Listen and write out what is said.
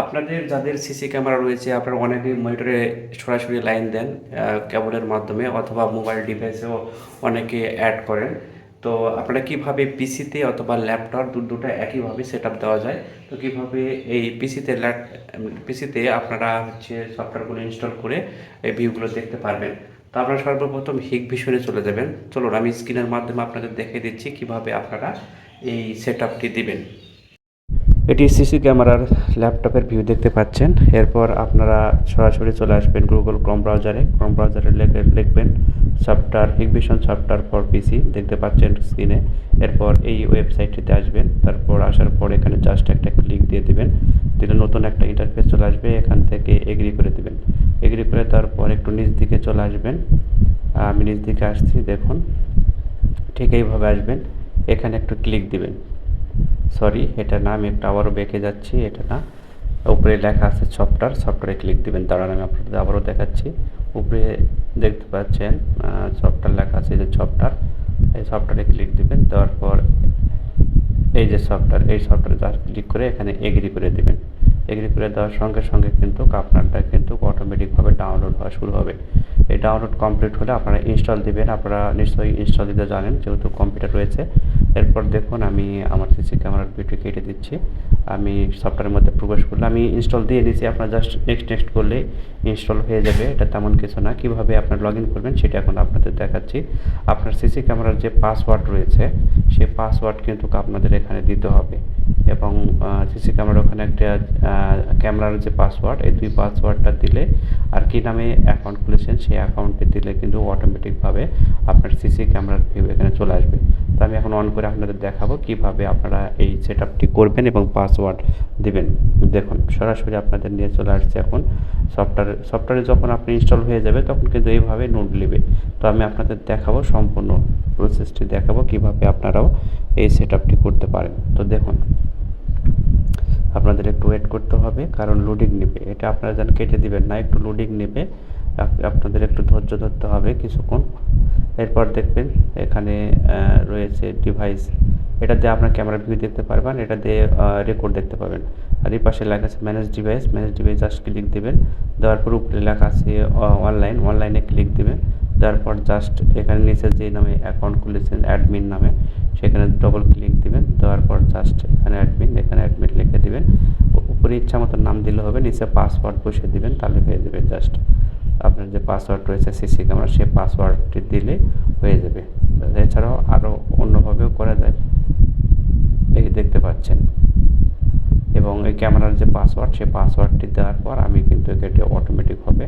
আপনাদের যাদের CC camera রয়েছে, আপনারা অনেকেই মনিটরে সরাসরি লাইন দেন কেবলের মাধ্যমে অথবা মোবাইল ডিভাইসেও অনেকে অ্যাড করেন। তো আপনারা কীভাবে পিসিতে অথবা ল্যাপটপ দু, দুটো একইভাবে সেট আপ দেওয়া যায়? তো কীভাবে এই পিসিতে ল্যাপ পিসিতে আপনারা হচ্ছে সফটওয়্যারগুলো ইনস্টল করে এই ভিউগুলো দেখতে পারবেন। তো আপনারা সর্বপ্রথম হিক ভিশনে চলে যাবেন। চলুন, আমি স্ক্রিনের মাধ্যমে আপনাদের দেখিয়ে দিচ্ছি কীভাবে আপনারা এই সেট আপটি দিবেন। এটি সিসি ক্যামেরার ল্যাপটপের ভিউ দেখতে পাচ্ছেন। এরপর আপনারা সরাসরি চলে আসবেন গুগল ক্রম ব্রাউজারে ক্রম ব্রাউজারে লিখে, লিখবেন software Hikvision software for PC দেখতে পাচ্ছেন স্ক্রিনে এরপর এই ওয়েবসাইটটিতে আসবেন। তারপর আসার পর এখানে জাস্ট একটা ক্লিক দিয়ে দেবেন। দিলে নতুন একটা ইন্টারফেস চলে আসবে। এখান থেকে এগ্রি করে দেবেন। এগ্রি করে তারপর একটু নিচ দিকে চলে আসবেন। আমি নিচ দিকে আসছি, দেখুন। ঠিক এইভাবে আসবেন। এখানে একটু ক্লিক দিবেন। সরি এটা না, আমি একটু আবারও বেঁকে যাচ্ছি, এটা না। উপরে লেখা আছে সফটওয়্যার সফটওয়্যারে ক্লিক দিবেন, দাঁড়ান, আমি আপনাদের আবারও দেখাচ্ছি। উপরে দেখতে পাচ্ছেন সফটওয়্যার লেখা আছে যে সফটওয়্যার এই সফটওয়্যারে ক্লিক দিবেন, দেওয়ার পর এই যে সফটওয়্যার এই সফটওয়্যারে ক্লিক করে এখানে এগ্রি করে দিবেন। এগ্রি করে দেওয়ার সঙ্গে সঙ্গে কিন্তু আপনারটা কিন্তু অটোমেটিকভাবে ডাউনলোড হওয়া শুরু হবে। এই ডাউনলোড কমপ্লিট হলে আপনারা ইনস্টল দিবেন। আপনারা নিশ্চয়ই ইনস্টল দিতে জানেন যেহেতু কম্পিউটার রয়েছে। এরপর দেখুন, আমি আমার সিসি ক্যামেরার ভিডিও কেটে দিচ্ছি। আমি সফটওয়্যারের মধ্যে প্রবেশ করলে, আমি ইনস্টল দিয়ে দিয়েছি। আপনার জাস্ট নেক্সট নেক্সট করলে ইনস্টল হয়ে যাবে। এটা তেমন কিছু না। কীভাবে আপনার লগ ইন করবেন, সেটা এখন আপনাদের দেখাচ্ছি। আপনার সিসি ক্যামেরার যে পাসওয়ার্ড রয়েছে, সেই পাসওয়ার্ড কিন্তু আপনাদের এখানে দিতে হবে। এবং সিসি ক্যামেরার ওখানে একটা ক্যামেরার যে পাসওয়ার্ড, এই দুই পাসওয়ার্ডটা দিলে আর কি নামে অ্যাকাউন্ট খুলেছেন, সেই অ্যাকাউন্টে দিলে কিন্তু অটোমেটিকভাবে আপনার সিসি ক্যামেরার ভিউ এখানে চলে আসবে। তো আমি এখন অন করে আপনাদের দেখাবো কীভাবে আপনারা এই সেট করবেন এবং পাসওয়ার্ড দিবেন। দেখুন, সরাসরি আপনাদের নিয়ে চলে আসছে এখন। সফটওয়্যার, সফটওয়্যারে যখন আপনি ইনস্টল হয়ে যাবে, তখন কিন্তু এইভাবে নোট নেবে। তো আমি আপনাদের দেখাবো সম্পূর্ণ প্রসেসটি দেখাবো কীভাবে আপনারাও এই সেট করতে পারেন। তো দেখুন আপনাদের একটু ওয়েট করতে হবে, কারণ লোডিং নেবে। এটা আপনারা যেন কেটে দিবেন না, একটু লোডিং নেবে। আপনাদের একটু ধৈর্য ধরতে হবে কিছুক্ষণ। এরপর দেখবেন এখানে রয়েছে ডিভাইস এটা দিয়ে আপনার ক্যামেরা ভিউ দেখতে পারবেন, এটা দিয়ে রেকর্ড দেখতে পাবেন। আর এই পাশে লেখা আছে manage device manage device just click দেবেন। দেওয়ার পর উপরে লেখা আছে অনলাইন অনলাইনে ক্লিক দেবেন। দেওয়ার পর জাস্ট এখানে নিচে যে নামে অ্যাকাউন্ট খুলেছেন অ্যাডমিন নামে, সেখানে ডবল ক্লিক দিবেন। দেওয়ার পর জাস্ট এখানে অ্যাডমিন এখানে অ্যাডমিন লিখে দিবেন উপরে ইচ্ছা মতো নাম দিলে হবে, নিচে পাসওয়ার্ড বসিয়ে দিবেন, তাহলে হয়ে যাবে জাস্ট আপনার যে পাসওয়ার্ড রয়েছে সিসি ক্যামেরা সেই পাসওয়ার্ডটি দিলে হয়ে যাবে। এছাড়াও আরও অন্যভাবেও করা যায়। এই দেখতে পাচ্ছেন। এবং এই ক্যামেরার যে পাসওয়ার্ড সেই পাসওয়ার্ডটি দেওয়ার পর আমি কিন্তু এটি অটোমেটিকভাবে